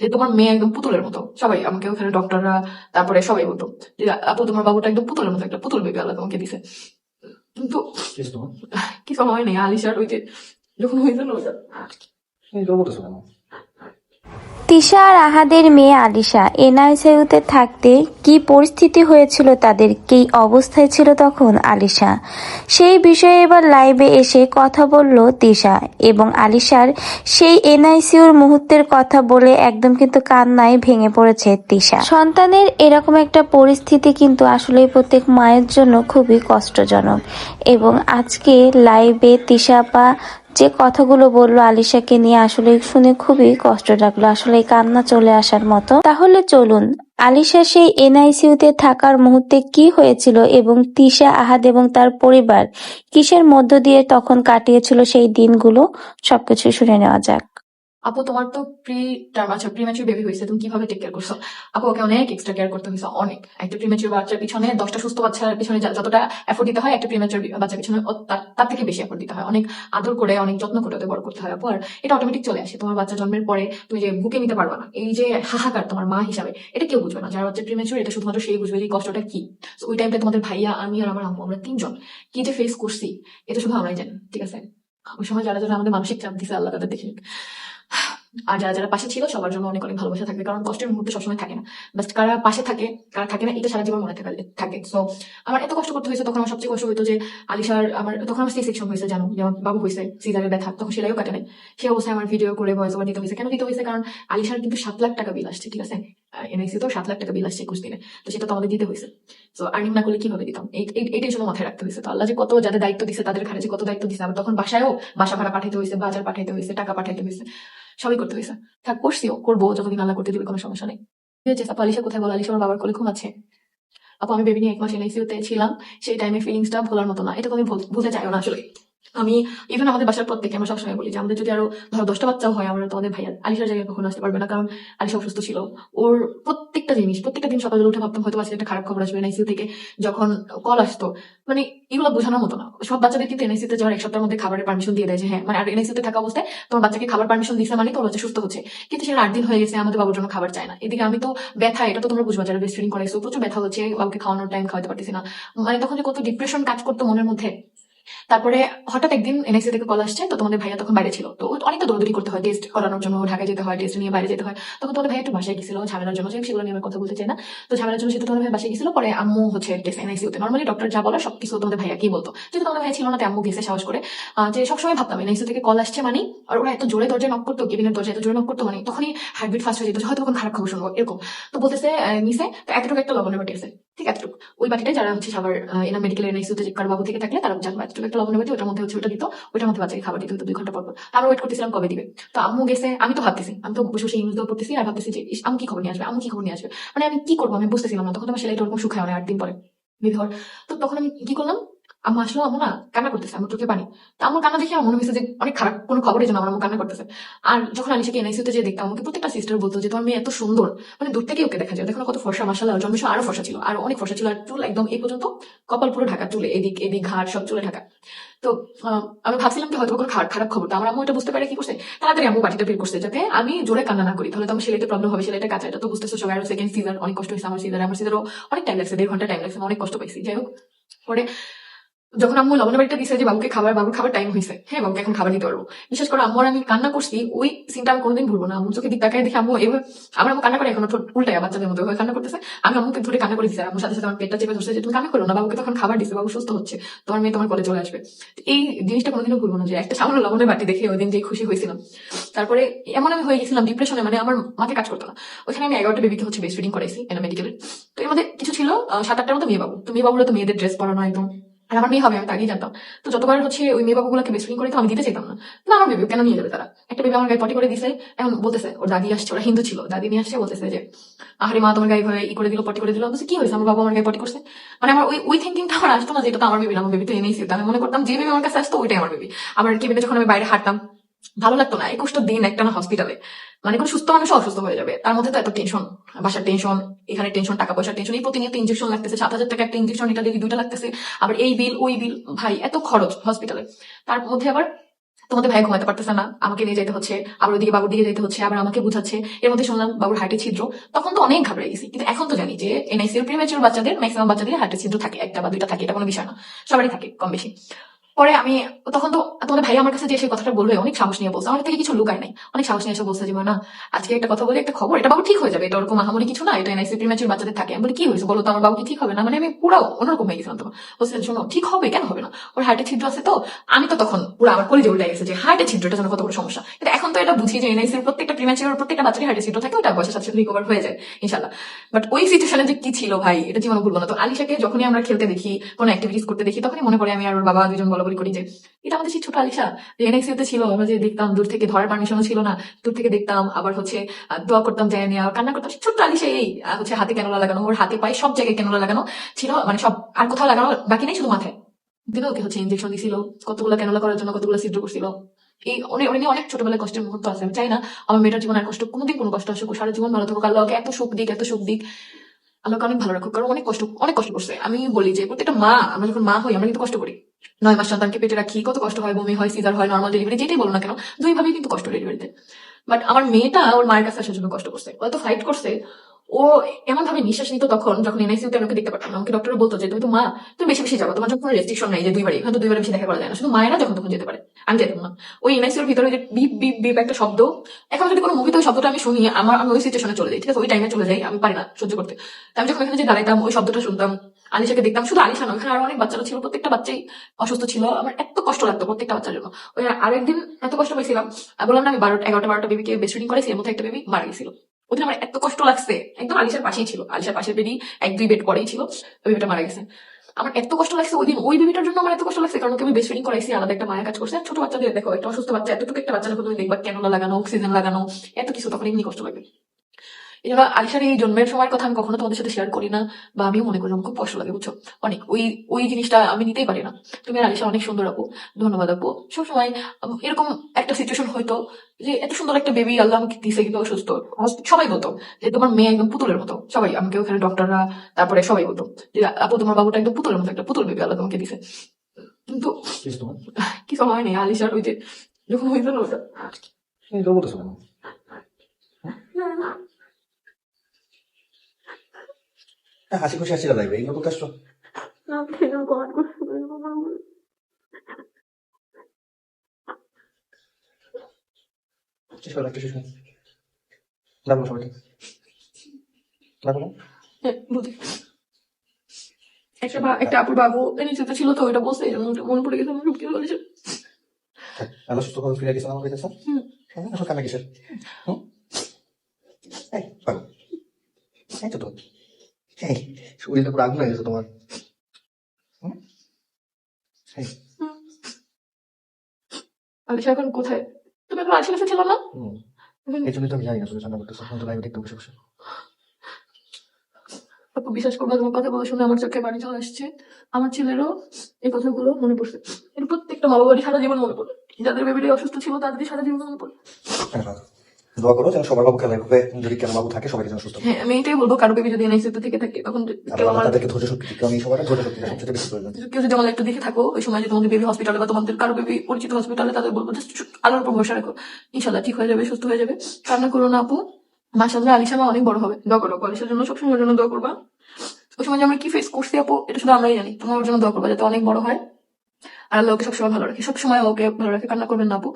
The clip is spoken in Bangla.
যে তোমার মেয়ে একদম পুতুলের মতো। সবাই আমাকে ওখানে ডক্টররা তারপরে সবাই বলতো যে আপু তোমার বাবুটা একদম পুতুলের মতো একটা পুতুল বেবি আল্লাহ তোমাকে দিছে। কিন্তু কিছু হয় নাই আলিশার ওই যে যখন হয়েছিল ওটা তিশা আর আহাদের মেয়ে আলিশা এনআইসিউতে থাকতে কি পরিস্থিতি হয়েছিল তাদের, কি অবস্থায় ছিল তখন আলিশা? সেই বিষয়ে এবার লাইভে এসে কথা বলল তিশা এবং আলিশার সেই এনআইসিউর মুহূর্তের কথা বলে একদম কিন্তু কান্নায় ভেঙে পড়েছে তিশা। সন্তানের এরকম একটা পরিস্থিতি কিন্তু আসলে প্রত্যেক মায়ের জন্য খুবই কষ্টজনক এবং আজকে লাইভে তিশা আপা যে কথাগুলো বলল আলিশাকে নিয়ে আসলে শুনে খুবই কষ্ট লাগল। আসলে কান্না চলে আসার মতো। তাহলে চলুন, আলিশা সেই এনআইসিউতে থাকার মুহূর্তে কি হয়েছিল এবং তিশা আহাদ এবং তার পরিবার কিসের মধ্য দিয়ে তখন কাটিয়েছিল সেই দিনগুলো? সবকিছু শুনে নেওয়া যাক। আপু, তোমার তো প্রি টার্ম আচ্ছা প্রিম্যাচুর বেবি হয়েছে, তুমি কীভাবে টেক কেয়ার করছ? আপু, ওকে অনেক এক্সট্রা কেয়ার করতে হয়েছে, অনেক। একটা প্রিম্যাচুর বাচ্চার পিছনে দশটা সুস্থ বাচ্চার পিছনে যতটা এফোর্ট দিতে হয়, একটা প্রিম্যাচুর বাচ্চার পিছনে তার- থেকে বেশি এফোর্ট দিতে হয়। অনেক আদর করে, অনেক যত্ন করে ওদের বড় করতে হয়, আপু। আর এটা অটোমেটিক চলে আসে। তোমার বাচ্চা জন্মের পরে তুমি যে বুকে নিতে পারবা না, এই যে হাহাকার তোমার মা হিসাবে, এটা কেউ বুঝবে না। যারা বাচ্চা প্রিম্যাচুর এটা শুধুমাত্র সেই বুঝবে যে কষ্টটা কি। ওই টাইমটা তোমাদের ভাইয়া, আমি আর আমার আম্মু, আমরা তিনজন কি যে ফেস করছি, এটা শুধু আমরাই জানি, ঠিক আছে? ওই সময় যারা যারা আমাদের মানসিক চাপ দিছে, আল্লাহ তাদের দেখে। আর যারা যারা পাশে ছিল, সবার জন্য অনেক অনেক ভালোবাসা থাকবে, কারণ কষ্টের মুহূর্তে সবসময় থাকে না। বাট কারা পাশে থাকে, কারা থাকে না, এটা সারা জীবন মনে থাকে। সো আমার এত কষ্ট করতে হয়েছে, তখন আমার সবচেয়ে কষ্ট হইতো যে আলিশার আমার তখন আমার সি সেকশন হয়েছে, জানো যে আমার বাবু হয়েছে সিজারের ব্যথা, তখন সেটাইও কাটে নাই। সেই অবস্থায় আমার ভিডিও করে ভয়েস ওভার দিতে হয়েছে। কেন দিতে হয়েছে? কারণ আলিশার কিন্তু সাত লাখ টাকা বিল আসছে, ঠিক আছে? এনআইসি তো সাত লাখ টাকা বিল আসছে একুশ দিনে। তো সেটা তো আমাদের দিতে হয়েছে। তো আর্নিং না করলে কীভাবে দিতাম? এইটাই জন্য মাথায় রাখতে হয়েছে। তো আল্লাহ যে কত যাদের দায়িত্ব দিছে, তাদের ঘাড়ে যে কত দায়িত্ব দিছে, আবার তখন বাসায়ও বাসা ভাড়া পাঠাইতে হয়েছে, বাজার পাঠাইতে হয়েছে, টাকা পাঠাইতে হয়েছে। সবই করতে হয়েছে থাক, করছিও, করব, যতদিন আল্লাহ করতে দিবে, কোনো সমস্যা নেই। হয়েছে আপা, আলিশা কোথায় বলো? আলিশা আমার বাবার কোলে ঘুমাচ্ছে। আপু, আমি বেবি নিয়ে এক মাস এনআইসিউতে ছিলাম, সেই টাইমে ফিলিংসটা ভোলার মতো না। এটা তুমি ভুল- ভুলতে চাইও না আসলে। আমি ইভেন আমাদের বাসার প্রত্যেকে আমরা সবসময় বলি যে আমাদের যদি আরও ধরো দশটা বাচ্চাও হয়, আমরা তোমাদের ভাইয়ার আলিশার জায়গায় কখনো আসতে পারবে না, কারণ আলিশা অসুস্থ ছিল। ওর প্রত্যেকটা জিনিস, প্রত্যেকটা দিন সকালে উঠে ভাবতাম হয়তো আজকে একটা খারাপ খবর আসবে এনআইসিউ থেকে, যখন কল আসতো। মানে এগুলো বোঝানোর মতো না। সব বাচ্চাদের কিন্তু এনআইসিতে যাওয়ার এক সপ্তাহের মধ্যে খাবারের পারমিশন দিয়ে দেয় যে হ্যাঁ মানে আর এনআইসিতে থাকা অবস্থায় তোমার বাচ্চাকে খাবার পারমিশন দিছে মানে তোর বাচ্চা সুস্থ হচ্ছে। কিন্তু সেটা আট দিন হয়ে গেছে আমাদের বাবুর জন্য খাবার চায় না। এদিকে আমি তো ব্যথা, এটা তো তোমরা বুঝবা যারা ব্রেস্ট ফিডিং করাইছো, প্রচুর ব্যথা হচ্ছে, বাবুকে খাওয়ানোর টাইম খাওয়াতে পারতেছি না। মানে তখন যে কত ডিপ্রেশন কাজ করতো মনের মধ্যে। তারপরে হঠাৎ একদিন এনএসসি থেকে কল আসছে, তো তোমাদের ভাইয়া তখন বাইরে ছিল। তো অনেকটা দৌড়দৌড়ি করতে হয় টেস্ট করানোর জন্য, ঢাকায় যেতে হয় টেস্ট নিয়ে বাইরে যেতে হয়। তখন তোমাদের ভাইয়া একটু বাসায় গেছিল, ঝামেলার জন্য, সেগুলো নিয়ে আমি কথা বলতে চাই না। তো ঝামেলার জন্য সেটা তোমাদের ভাই বাসায় গেছিল, পরে আম্মু হচ্ছে টেস্ট এনআইসিউতে নর্মালি ডক্টর যা বলে সবকিছু তোমাদের ভাইয়া কি বলতো। যেহেতু তোমাদের ভাইয়া ছিল না, তাই আম্মু গেছে সাহস করে। যে সবসময় ভাবতাম এনআইসিউ থেকে কল আসছে মানে আর ওরা এত জোরে দরজায় নক করতো কেবিনের দরজায় এত জোরে নক করতো মানে তখনই হার্টবিট ফাস্ট হয়ে যেত হয়তো তখন খারাপ খবর শুনব, এরকম। তো বলতেছে নিছে, তো এতটুকু একটা লবণের বাটি আছে, ঠিক এতটুকু। ওই বাটিটা যারা হচ্ছে সবার এনা মেডিকেল এনআইসি তে কার বাবু থেকে থাকলে তারা জানবে। এতটুকু একটা লবণের বাটি ওটার মধ্যে হচ্ছে ওটা দিত ওটার মধ্যে বাচ্চাকে খাবার দিত হতো দুই ঘণ্টা পর পর। আমরা ওয়েট করতেছিলাম কবে দিবে? তো আম্মু গেছে, আমি তো ভাবতেছি, আমি তো বসে বসে ইংলিশ পড়তেছি আর ভাবতেছি যে আমি কি খবর নিয়ে আসবে আমি কি খবর নিয়ে আসবে? মানে আমি কি করব আমি বুঝতেছিলাম না, তখন তো আমার সেলাইটা ওরকম শুকায় অনেক আট দিন পরে। বিধর তো তখন আমি কি করলাম? আম্মু আসলো, আম্মু না, কান্না করতেছে আমার চোখে পানি। তো আমার কান্না দেখে আমার মনে হয়েছে যে অনেক খারাপ কোনো খবরের জন্য আমার কান্না করতেছে। আর যখন আলিশাকে এনআইসিউতে যে দেখতাম, আমাকে প্রত্যেকটা সিস্টার বলতো যে, তোমার মেয়ে এত সুন্দর। মানে দূর থেকে ওকে দেখা যায়। দেখো কত ফর্সা জন্মের সময় আরও ফর্সা ছিল। আর অনেক ফর্সা ছিল, আর চুল একদম এই পর্যন্ত কপাল পুরো ঢাকা, চুলে এদিক এদিক ঘাট সব চুলে ঢাকা। তো আমি ভাবছিলাম যে হয়তো কোনো খারাপ খারাপ খবর। তো আমার আম্মু এটা বুঝতে পারে কি করছে? তাড়াতাড়ি আম্মু বাটিটা বের করছে যাতে আমি জোরে কান্না না করি। তাহলে তো আমার সেলাইতে প্রবলেম হবে, সেলাইটা কাঁচা, এটা তো বুঝতেছো সবাই। আরও সেকেন্ড সিজার অনেক কষ্ট হয়েছে আমার সিজার আমার সিজারও অনেক টাইম লাগছে, দেড় ঘণ্টা টাইম লাগছে অনেক কষ্ট পাইছি। যাই হোক, পরে যখন আম্মু লবণের বাড়িটা দিছে যে, বাবুকে খাবার, বাবুর খাবার টাইম হয়েছে। হ্যাঁ বাবুকে এখন খাবার দিতে পারব। বিশেষ করে আম্মু আমি কান্না করছি, ওই সিনটা আমি কোনোদিন ভুলবো না। আম্মু চোখে দিক তাকায় দেখে আম্মু এভাবে আমার আম্মু কান্না করে এখন ঠোঁট উল্টায় বাচ্চাদের মতো কান্না করতেছে। আমি আম্মুকে ধরে কান্না করে দিচ্ছি আম্মুর সাথে সাথে আমার পেটটা চেপে ধরছে যে, তুমি কান্না করো না, বাবুকে তখন খাবার দিছে, বাবু সুস্থ হচ্ছে, তোমার মেয়ে তোমার কলে চলে আসবে। এই জিনিসটা কোনোদিনও ভুলবো না যে, একটা সামান্য লবণের বাটি দেখে ওই দিন যে খুশি হয়েছিলাম। তারপরে এমন আমি হয়ে গেছিলাম ডিপ্রেশনে মানে আমার মাথায় কাজ করতো না। ওইখানে আমি এগারোটা বেবিকে হচ্ছে বেস্ট ফিডিং করাইছি এনা মেডিকেলের তো এর মধ্যে কিছু ছিল সাত আটটার মতো মেয়ে বাবু। তো মেয়ে বাবুরা তো মেয়েদের ড্রেস পরানো একদম আর আমার মেয়ে হবে, আমি তাকেই জানতাম। তো যতবার হচ্ছে ওই মেয়ে বাবুগুলোকে বেসলিং করে তো আমি দিতে চাইতাম না। না আমার বেবি কেন নিয়ে যাবে তারা? একটা বেবি আমার গায়ে পটি করে দিছে, এখন বলতেছে, ওর দাদি আসছে, ওরা হিন্দু ছিল, দাদি নিয়ে আসছে, বলতেছে যে, আহারে মা, তোমার গায়ে ভাবে ই করে দিল পটি করে দিল। কি হয়েছে? আমার বাবা আমার গায়ে পটি করছে? মানে আমার ওই ওই থিঙ্কিংটা আমার আসতো না যে, এটা তো আমার বেবি আমার বেবি তো এনেইছি। আমি মনে করতাম যে বেবি আমার কাছে আসতো, ওইটাই আমার বেবি আমার কেবিনে যখন আমি বাইরে হাঁটতাম ভালো লাগতো না। একুশটা দিন একটা না হসপিটালে মানে কোনো সুস্থ মানুষ অসুস্থ হয়ে যাবে। তার মধ্যে তো এত টেনশন বাসার টেনশন এখানে টেনশন টাকা পয়সার টেনশন এই প্রতিনিয়ত ইঞ্জেকশন লাগতেছে, সাত হাজার টাকা একটা ইঞ্জেকশন এটা ডেলি দুইটা লাগতেছে। আবার এই বিল ওই বিল ভাই, এত খরচ হসপিটালে তার মধ্যে আবার তোমাদের ভাই ঘুমাতে পারতেছে না, আমাকে নিয়ে যেতে হচ্ছে, আবার ওদিকে বাবুর দিকে যেতে হচ্ছে, আবার আমাকে বুঝাচ্ছে। এর মধ্যে শুনলাম বাবুর হার্টে ছিদ্র। তখন তো অনেক ঘাবড়ে গেছি। কিন্তু এখন তো জানি যে এনআইসির প্রিমেচুর বাচ্চাদের ম্যাক্সিমাম বাচ্চাদের হার্টে ছিদ্র থাকে, একটা বা দুইটা থাকে, এটা কোনো বিষয় না। সবারই থাকে কম বেশি পরে আমি তখন তো তোমাদের ভাই আমার কাছে যে সেই কথাটা বলবে, অনেক সাহস নিয়ে বলছে। আমার থেকে কিছু লুকায় নাই। অনেক সাহস নিয়ে এসে বলছে যে না আজকে একটা কথা বলে একটা খবর, এটা বাবু ঠিক হয়ে যাবে, এটা ওরকম আহামরি কিছু না, এটা এনআইসি প্রিমেচুর বাচ্চাদের থাকে। আমি বলি, কি হয়েছে? বলো তো, আমার বাবু কি ঠিক হবে না? মানে আমি পুরো অন্যরকম হয়ে গেছিলাম তো বলছে, শোনো, ঠিক হবে, কেন হবে না? ওর হার্টে ছিদ্র আছে তো? আমি তো তখন পুরো আমার কলেজে উল্টে গেছে যে হার্টে ছিদ্রটা যেন কত বড় সমস্যা। কিন্তু এখন তো এটা বুঝি যে এনআইসির প্রত্যেকটা প্রিমেচুর প্রত্যেকটা বাচ্চারই হার্টে ছিদ্র থাকে ওটা বয়সের সাথে রিকভার হয়ে যায় ইনশাল্লাহ বাট ওই সিচুয়েশনে যে কি ছিল ভাই, এটা জীবনে ভুলবো না। তো আলিশাকে যখনই আমরা খেলতে দেখি, কোনো অ্যাক্টিভিটিস করতে দেখি, তখনই মনে পড়ে আমি আর ওর বাবা দুজন বলা বলি করি যে, এটা আমাদের সেই ছোট আলিশা, যে এনএক্সিতে ছিল, আমরা যে দেখতাম, দূর থেকে ধরার পারমিশনও ছিল না, দূর থেকে দেখতাম, আবার হচ্ছে দোয়া করতাম যায় নিয়ে কান্না করতাম ছোট্ট আলিশা এই হচ্ছে হাতে কেনলা লাগানো, ওর হাতে পায়ে সব জায়গায় কেনলা লাগানো ছিল মানে সব, আর কোথাও লাগানো বাকি নেই, শুধু মাথায়। দিল ওকে হচ্ছে ইঞ্জেকশন দিছিল, কতগুলো কেনলা করার জন্য কতগুলো সিদ্ধ করছিল। এই অনেক অনেক অনেক ছোটবেলায় কষ্টের মুহূর্ত আছে, আমি চাই না, আমার মেয়েটার জীবন আর কষ্ট, কোনোদিন কোনো কষ্ট আসুক, সারা জীবন ভালো থাকুক, আল্লাহ ওকে এত সুখ দিক, এত সুখ দিক। আল্লাহকে অনেক ভালো রাখো কারণ অনেক কষ্ট অনেক কষ্ট করছে। আমি বলি যে প্রত্যেকটা মা, আমরা যখন মা হই, আমরা কিন্তু কষ্ট করি। নয় মাস সন্তানকে পেটে রাখি, কত কষ্ট হয়, বমি হয়, সিজার হয় নর্মাল ডেলিভারি যেটাই বলো না কেন, দুইভাবেই কিন্তু কষ্ট ডেলিভারিতে বাট আমার মেয়েটা ওর মায়ের কাছে আসার জন্য কষ্ট করছে। ও তো ফাইট করছে ও এমন ভাবে নিঃশ্বাস নিত তখন যখন এনআইসিউতে আমি ওকে দেখতে পারতাম আমাকে ডক্টর বলতো যে, তুমি তো মা, তুমি বেশি বেশি যাব তোমার যখন রেস্ট্রিকশন নেই যে দুইবারই, হয়তো দুইবার বেশি দেখা করা যায় না। শুধু মায়েরা যখন তখন যেতে পারে, আমি যেতাম না। ওই এনআইসিউর ভিতরে যে বিপ বিপ বিপ একটা শব্দ, এখন যদি কোনো মুভিতে ওই শব্দটা আমি শুনি, আমার, আমি ওই সিচুয়েশনে চলে যাই, ঠিক আছে? ওই টাইমে চলে যাই, আমি পারি না সহ্য করতে। আমি যখন এখানে যে দাঁড়াইতাম, ওই শব্দটা শুনতাম, আলিশাকে দেখতাম, শুধু আলিশা নয়, ওখানে আরও অনেক বাচ্চারা ছিল, প্রত্যেকটা বাচ্চাই অসুস্থ ছিল। আমার এত কষ্ট লাগতো প্রত্যেকটা বাচ্চার জন্য। ওই আরেকদিন এত কষ্ট পেয়েছিলাম, বললাম না, আমি বারোটা এগারোটা, বারোটা বেবিকে বেস্ট্রিডিং করেছি এর মধ্যে একটা বেবি মারা গেছিল। ওদিন আমার এত কষ্ট লাগছে। একদম আলিশার পাশেই ছিল। আলিশার পাশের বেবি এক দুই বেড পরেই ছিল। বেবিটা মারা গেছে। আমার এত কষ্ট লাগছে ওই দিন। ওই বেবিটার জন্য আমার এত কষ্ট লাগছে। কারণ আমি বেস্ট ফিডিং করাইছি, আলাদা একটা মায়া কাজ করছে। ছোট বাচ্চাদের, দেখো, একটা অসুস্থ বাচ্চা, এতটুকু একটা বাচ্চা যখন তুমি দেখবা কেন লাগানো অক্সিজেন লাগানো, এত কিছু, তখন এমনি কষ্ট লাগবে। জন্য আলিশার এই জন্মের সময়ের কথা আমি কখনো তোমাদের সাথে শেয়ার করি না বা আমিও মনে করি আমার খুব কষ্ট লাগে বুঝছ? অনেক ওই ওই জিনিসটা আমি নিতেই পারি না। তুমি আর আলিশা অনেক সুন্দর আপু ধন্যবাদ আপু। সবসময় এরকম একটা সিচুয়েশন হয়তো যে এত সুন্দর একটা বেবি আল্লাহ আমাকে দিছে কিন্তু অসুস্থ। সবাই বলতো যে তোমার মেয়ে একদম পুতুলের মতো। সবাই আমাকে ওখানে ডক্টররা তারপরে সবাই বলতো যে আপু তোমার বাবুটা একদম পুতুলের মতো একটা পুতুল বেবি আল্লাহ তোমাকে দিছে। কিন্তু কিছু হয়নি আলিশার ওই যে যখন হয়েছিল ওটা এই তো বলতেছো কেন হ্যাঁ, হাসি খুশি হাসি লাগবে এইগুলো করতে আসছো একটা হ্যাঁ, বুঝি। একটা বা- একটা আপুর বাবু নিচেতে ছিল তো ওইটা বলছে এই মনে পড়ে গেছে আমার বলেছে। থাক, সুস্থ ফিরে গেছেন আমার কাছে হ্যাঁ আসলে কান্না কিসের? হুম? এই পাগল এই তো তো এই শরীরটা পুরো আগুন হয়ে গেছে তোমার আলিশা এখন কোথায়? তুমি এখন আলিশার ছিল না? এই জন্যই তো আমি জানি না তুমি রান্না করতেছো তো লাইভে দেখতে বসে বসে। আপু বিশ্বাস করব তোমার কথা বলে শুনে আমার চোখে বাড়ি চলে আসছে। আমার ছেলেরও এই কথাগুলো মনে পড়ছে। এর প্রত্যেকটা মা বাবারই সারা জীবন মনে পড়ে। যাদের বেবিটি অসুস্থ ছিল তাদেরই সারা জীবন মনে পড়ে। হ্যাঁ, দোয়া করো যেন সবার বাবু যদি কেন বাবু থাকে সবাই যেন সুস্থ হ্যাঁ আমি এটাই বলব কারও বেবি যদি এনআইসিতে থেকে থাকে তখন কেউ আমার তাদেরকে ধৈর্য শক্তি দিক এই সময়টা ধৈর্য শক্তিটা সবচেয়ে বেশি প্রয়োজন। কেউ যদি আমার একটু দেখে থাকো ওই সময় যে তোমাদের বেবি হসপিটালে বা তোমাদের কারও বেবি পরিচিত হসপিটালে তাদের বলব just আল্লাহর উপর ভরসা রাখো। ইনশাল্লাহ ঠিক হয়ে যাবে সুস্থ হয়ে যাবে। কান্না করো না আপু। মাসাল্লাহ আলিশা মা অনেক বড় হবে। দোয়া করো আলিশার জন্য সবসময় জন্য দোয়া করবা। ওই সময় যে আমরা কি ফেস করছি আপু এটা শুধু আমরাই জানি। তোমার জন্য দোয়া করবা যাতে অনেক বড় হয়। আর আল্লাহ ওকে সবসময় ভালো রাখে। সবসময় ওকে ভালো রাখে। কান্না করবেন না আপু।